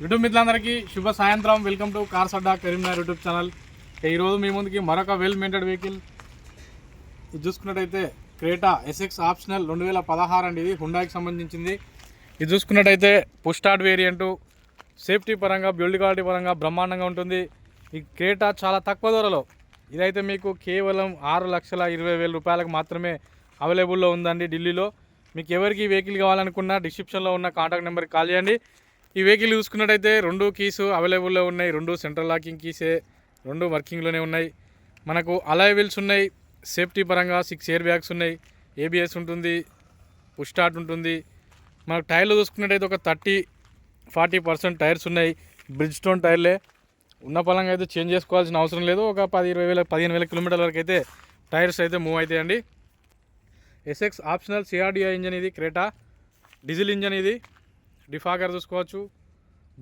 YouTube మిత్రులందరికీ శుభ సాయంత్రం. Welcome to cars Adda Karimnagar YouTube channel. ఈరోజు మీ ముందుకి మరొక వెల్ మెయింటెడ్ వెహికల్ ఇది చూసుకున్నట్టయితే క్రేటా ఎస్ఎక్స్ ఆప్షనల్ రెండు వేల పదహారు అండి ఇది హుండాకి సంబంధించింది. ఇది చూసుకున్నట్టయితే పుష్టాడ్ వేరియంటు సేఫ్టీ పరంగా బిల్డ్ క్వాలిటీ పరంగా బ్రహ్మాండంగా ఉంటుంది. ఈ క్రేటా చాలా తక్కువ ధరలో. ఇదైతే మీకు కేవలం ఆరు లక్షల ఇరవై వేల రూపాయలకు మాత్రమే అవైలబుల్లో ఉందండి ఢిల్లీలో. మీకు ఎవరికి వెహికల్ కావాలనుకున్నా డిస్క్రిప్షన్లో ఉన్న కాంటాక్ట్ నెంబర్కి కాల్ చేయండి. ఈ వెహికల్ చూసుకున్నట్టయితే రెండు కీస్ అవైలబుల్లో ఉన్నాయి. రెండు సెంట్రల్ లాకింగ్ కీసే రెండు వర్కింగ్లోనే ఉన్నాయి. మనకు అలాయ్ వీల్స్ ఉన్నాయి. సేఫ్టీ పరంగా సిక్స్ ఇయర్ బ్యాగ్స్ ఉన్నాయి. ఏబిఎస్ ఉంటుంది పుష్ స్టార్ట్ ఉంటుంది. మనకు టైర్లు చూసుకున్నట్టయితే ఒక థర్టీ ఫార్టీ పర్సెంట్ టైర్స్ ఉన్నాయి. బ్రిడ్జ్ స్టోన్ టైర్లే. ఉన్న పలంగా అయితే చేంజ్ చేసుకోవాల్సిన అవసరం లేదు. ఒక పది ఇరవై వేల పదిహేను వేల కిలోమీటర్ల వరకు అయితే టైర్స్ అయితే మూవ్ అవుతాయండి ఎస్ఎక్స్ ఆప్షనల్ సిఆర్డిఐ ఇంజన్ ఇది క్రేటా. డీజిల్ ఇంజన్ ఇది. డిఫాగర్ చూసుకోవచ్చు.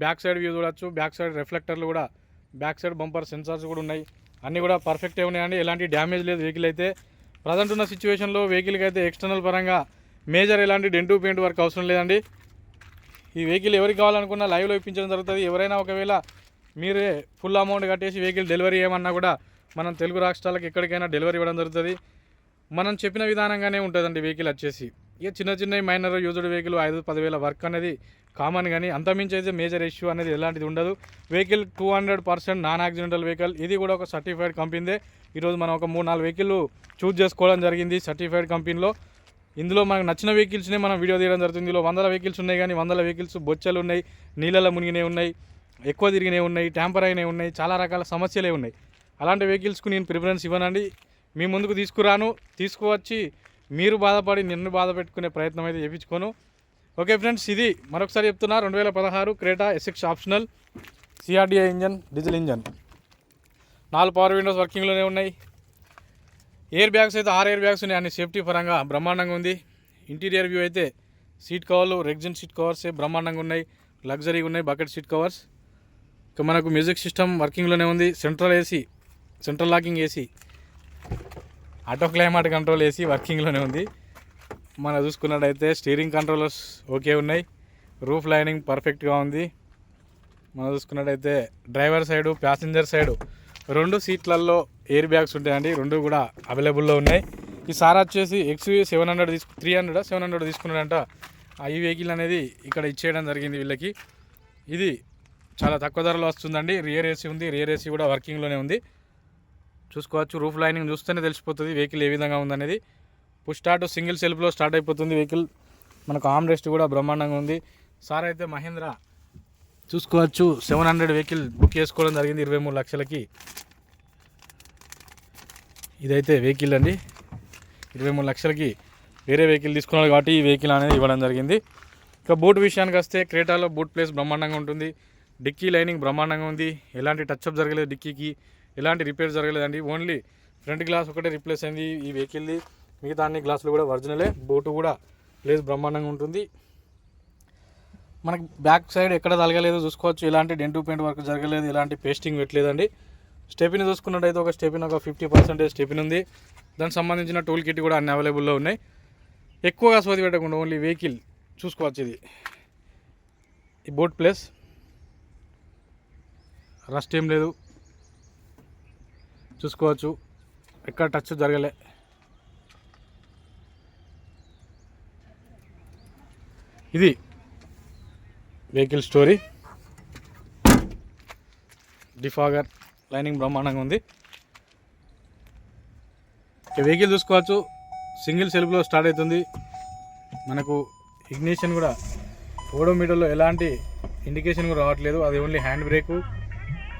బ్యాక్ సైడ్ వ్యూ చూడవచ్చు బ్యాక్ సైడ్ రిఫ్లెక్టర్లు కూడా బ్యాక్ సైడ్ బంపర్ సెన్సార్స్ కూడా ఉన్నాయి. అన్నీ కూడా పర్ఫెక్టే ఉన్నాయండి. ఎలాంటి డ్యామేజ్ లేదు వెహికల్ అయితే. ప్రజెంట్ ఉన్న సిచ్యువేషన్లో వెహికల్కి అయితే ఎక్స్టర్నల్ పరంగా మేజర్ ఎలాంటి డెంటు పెయింట్ వర్క్ అవసరం లేదండి. ఈ వెహికల్ ఎవరికి కావాలనుకున్నా లైవ్లో ఇప్పించడం జరుగుతుంది. ఎవరైనా ఒకవేళ మీరే ఫుల్ అమౌంట్ కట్టేసి వెహికల్ డెలివరీ ఏమన్నా కూడా మనం తెలుగు రాష్ట్రాలకు ఎక్కడికైనా డెలివరీ ఇవ్వడం జరుగుతుంది. మనం చెప్పిన విధానంగానే ఉంటుందండి వెహికల్ వచ్చేసి. ఇక చిన్న చిన్న మైనర్ యూజ్డ్ వెహికల్ ఐదు పదివేల వర్క్ అనేది కామన్ కానీ అంతమించి అయితే మేజర్ ఇష్యూ అనేది ఎలాంటిది ఉండదు. Vehicle two hundred percent non accidental vehicle ఇది కూడా ఒక సర్టిఫైడ్ కంపెనీదే ఈరోజు మనం ఒక మూడు నాలుగు వెహికల్ చూజ్ చేసుకోవడం జరిగింది సర్టిఫైడ్ కంపెనీలో ఇందులో మనకు నచ్చిన వెహికల్స్నే మనం వీడియో తీయడం జరుగుతుంది. ఇందులో వందల వెహికల్స్ ఉన్నాయి కానీ వందల వెహికల్స్ బొచ్చలు ఉన్నాయి నీళ్ళలో మునిగినవి ఉన్నాయి ఎక్కువ తిరిగినవి ఉన్నాయి ట్యాంపర్ అయినవి ఉన్నాయి చాలా రకాల సమస్యలే ఉన్నాయి. అలాంటి వెహికల్స్కు నేను ప్రిఫరెన్స్ ఇవ్వనండి. మీ ముందుకు తీసుకురాను తీసుకువచ్చి మీరు బాధపడి నిన్ను బాధ పెట్టుకునే ప్రయత్నం అయితే చేయించుకోను ఓకే ఫ్రెండ్స్ ఇది మరొకసారి చెప్తున్నా. రెండు వేల పదహారు Creta SX optional CRDi engine diesel engine. నాలుగు పవర్ విండోస్ వర్కింగ్లోనే ఉన్నాయి. ఎయిర్ బ్యాగ్స్ అయితే ఆరు ఎయిర్ బ్యాగ్స్ ఉన్నాయి. అన్ని సేఫ్టీ పరంగా బ్రహ్మాండంగా ఉంది. ఇంటీరియర్ వ్యూ అయితే సీట్ కవర్లు రెగ్జిన్ సీట్ కవర్స్ బ్రహ్మాండంగా ఉన్నాయి. లగ్జరీగా ఉన్నాయి బకెట్ సీట్ కవర్స్ ఇక మనకు మ్యూజిక్ సిస్టమ్ వర్కింగ్లోనే ఉంది. Central AC central locking AC auto climate control AC వర్కింగ్లోనే ఉంది. మనం చూసుకున్నట్టయితే స్టీరింగ్ కంట్రోలర్స్ ఓకే ఉన్నాయి. రూఫ్ లైనింగ్ పర్ఫెక్ట్గా ఉంది. మనం చూసుకున్నట్టయితే డ్రైవర్ సైడు ప్యాసింజర్ సైడు రెండు సీట్లలో ఎయిర్ బ్యాగ్స్ ఉంటాయండి. రెండు కూడా అవైలబుల్లో ఉన్నాయి. ఈ సార్ వచ్చేసి ఎక్స్యూ సెవెన్ హండ్రెడ్ తీసుకు త్రీ హండ్రెడ్ సెవెన్ హండ్రెడ్ తీసుకున్నాడంట. ఆ ఈ వెహికల్ అనేది ఇక్కడ ఇచ్చేయడం జరిగింది వీళ్ళకి. ఇది చాలా తక్కువ ధరలో వస్తుందండి. రియర్ ఏసీ ఉంది. రియర్ ఏసీ కూడా వర్కింగ్లోనే ఉంది. చూసుకోవచ్చు. రూఫ్ లైనింగ్ చూస్తేనే తెలిసిపోతుంది వెహికల్ ఏ విధంగా ఉందనేది. పుష్ స్టార్ట్ సింగిల్ సెల్ఫ్లో స్టార్ట్ అయిపోతుంది వెహికల్. మనకు ఆమ్ రెస్ట్ కూడా బ్రహ్మాండంగా ఉంది. సార్ అయితే మహేంద్ర చూసుకోవచ్చు. సెవెన్ హండ్రెడ్ వెహికల్ బుక్ చేసుకోవడం జరిగింది ఇరవై మూడు లక్షలకి. ఇదైతే వెహికల్ అండి. ఇరవై మూడు లక్షలకి వేరే వెహికల్ తీసుకున్నారు కాబట్టి ఈ వెహికల్ అనేది ఇవ్వడం జరిగింది. ఇక బూట్ విషయానికి వస్తే క్రేటాలో బూట్ ప్లేస్ బ్రహ్మాండంగా ఉంటుంది. డిక్కీ లైనింగ్ బ్రహ్మాండంగా ఉంది. ఎలాంటి టచ్అప్ జరగలేదు డిక్కీకి. ఎలాంటి రిపేర్ జరగలేదండి. ఓన్లీ ఫ్రంట్ గ్లాస్ ఒకటే రిప్లేస్ అయింది ఈ వెహికల్ది మిగతా అన్ని గ్లాసులు కూడా ఒరిజినలే. బోటు కూడా ప్లేస్ బ్రహ్మాండంగా ఉంటుంది. మనకి బ్యాక్ సైడ్ ఎక్కడ తలగలేదు చూసుకోవచ్చు. ఎలాంటి డెంటు పెయింట్ వర్క్ జరగలేదు. ఎలాంటి పేస్టింగ్ పెట్టలేదండి. స్టెపిన్ చూసుకున్నట్టయితే ఒక స్టెపిన్ ఒక ఫిఫ్టీ పర్సెంటేజ్ స్టెపిన్ ఉంది. దానికి సంబంధించిన టూల్ కిట్ కూడా అన్ని అవైలబుల్లో ఉన్నాయి. ఎక్కువగా సోది పెట్టకుండా ఓన్లీ వెహికల్ చూసుకోవచ్చు ఇది. ఈ బోట్ ప్లేస్. రస్ట్ ఏం లేదు. చూసుకోవచ్చు. ఎక్కడ టచ్ జరగలే. ఇది వెహికల్ స్టోరీ. డిఫాగర్ లైనింగ్ బ్రహ్మాండంగా ఉంది. ఇక వెహికల్ చూసుకోవచ్చు. సింగిల్ సెల్ఫ్లో స్టార్ట్ అవుతుంది. మనకు ఇగ్నిషన్ కూడా ఓడోమీటర్లో ఎలాంటి ఇండికేషన్ కూడా రావట్లేదు. అది ఓన్లీ హ్యాండ్ బ్రేకు.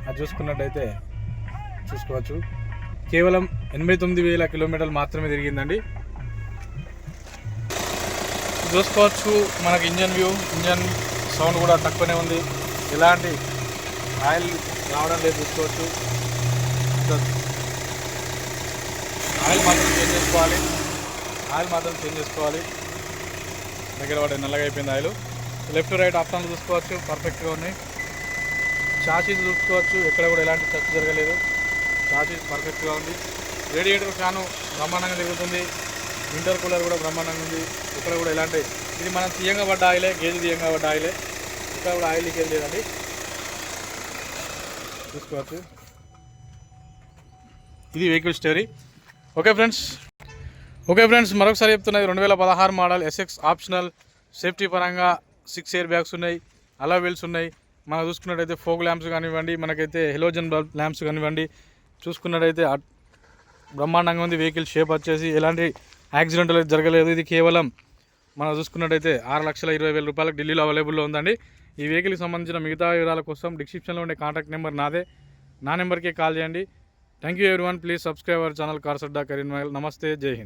అది చూసుకున్నట్టయితే చూసుకోవచ్చు. కేవలం ఎనభై తొమ్మిది వేల కిలోమీటర్లు మాత్రమే తిరిగిందండి. చూసుకోవచ్చు మనకు ఇంజన్ వ్యూ ఇంజన్ సౌండ్ కూడా తక్కువనే ఉంది. ఎలాంటి ఆయిల్ రావడం లేదు చూసుకోవచ్చు. ఆయిల్ మాత్రం చేంజ్ చేసుకోవాలి. ఆయిల్ మాత్రం చేంజ్ చేసుకోవాలి. దగ్గర పడే నల్లగా అయిపోయింది ఆయిల్. లెఫ్ట్ రైట్ ఆప్షన్లు చూసుకోవచ్చు. పర్ఫెక్ట్గా ఉన్నాయి. చాసీస్ చూసుకోవచ్చు. ఎక్కడ కూడా ఎలాంటి ఖర్చు జరగలేదు. చాసీస్ పర్ఫెక్ట్గా ఉంది. రేడియేటర్ ఫ్యాను బ్రహ్మాండంగా తిరుగుతుంది. వింటర్ కూలర్ కూడా బ్రహ్మాండంగా ఉంది. ఇక్కడ కూడా ఎలాంటి ఇది మనం తీయంగా పడ్డ ఆయిలే గేజ్ తీయంగా పడ్డ ఆయిలే. ఇక్కడ కూడా ఆయిల్ లీకేజ్ లేదండి. చూసుకోవచ్చు ఇది vehicle story. Okay friends. Okay friends మరొకసారి చెప్తున్నది రెండు వేల పదహారు మోడల్ ఎస్ఎక్స్ ఆప్షనల్. సేఫ్టీ పరంగా సిక్స్ ఇయర్ బ్యాగ్స్ ఉన్నాయి అలా వీల్స్ ఉన్నాయి. మనం చూసుకున్నట్టయితే ఫోక్ ల్యాంప్స్ కానివ్వండి మనకైతే హెలోజన్ బల్బ్ ల్యాంప్స్ కానివ్వండి చూసుకున్నట్టయితే బ్రహ్మాండంగా ఉంది. వెహికల్ షేప్ వచ్చేసి ఎలాంటి యాక్సిడెంట్లు జరగలేదు. ఇది కేవలం మనం చూసుకున్నట్టయితే ఆరు లక్షల ఇరవై వేల రూపాయలకు ఢిల్లీలో అవైలబుల్లో ఉందండి. ఈ వెహికల్కి సంబంధించిన మిగతా వివరాల కోసం డిస్క్రిప్షన్లో ఉండే కాంటాక్ట్ నెంబర్ నాదే. నా నెంబర్కే కాల్ చేయండి. Thank you everyone please subscribe our channel కార్సడ్డా Karimnagar నమస్తే. జై హింద్.